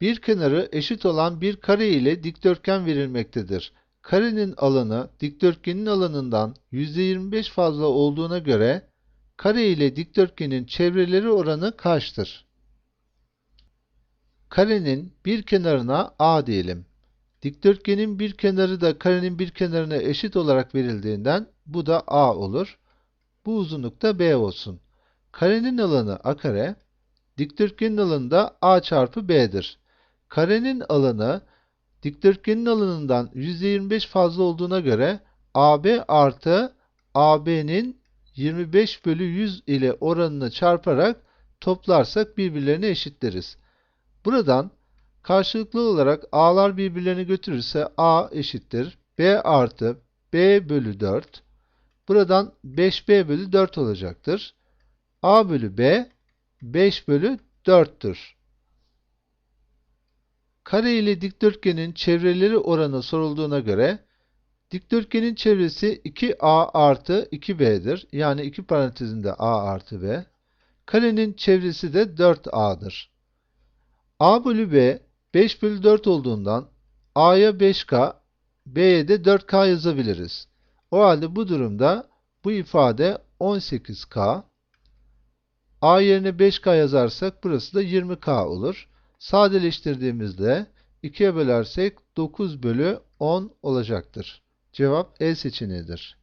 Bir kenarı eşit olan bir kare ile dikdörtgen verilmektedir. Karenin alanı dikdörtgenin alanından %25 fazla olduğuna göre kare ile dikdörtgenin çevreleri oranı kaçtır? Karenin bir kenarına A diyelim. Dikdörtgenin bir kenarı da karenin bir kenarına eşit olarak verildiğinden bu da A olur. Bu uzunluk da B olsun. Karenin alanı A kare, dikdörtgenin alanı da A çarpı B'dir. Karenin alanı dikdörtgenin alanından %25 fazla olduğuna göre AB artı AB'nin 25 bölü 100 ile oranını çarparak toplarsak birbirlerine eşitleriz. Buradan karşılıklı olarak A'lar birbirlerini götürürse A eşittir B artı B bölü 4. Buradan 5B bölü 4 olacaktır. A bölü B 5 bölü 4'tür. Kare ile dikdörtgenin çevreleri oranı sorulduğuna göre dikdörtgenin çevresi 2A artı 2B'dir. Yani iki parantezinde A artı B. Karenin çevresi de 4A'dır. A bölü B 5 bölü 4 olduğundan A'ya 5K, B'ye de 4K yazabiliriz. O halde bu durumda bu ifade 18K. A yerine 5K yazarsak burası da 20K olur. Sadeleştirdiğimizde 2'ye bölersek 9 bölü 10 olacaktır. Cevap E seçeneğidir.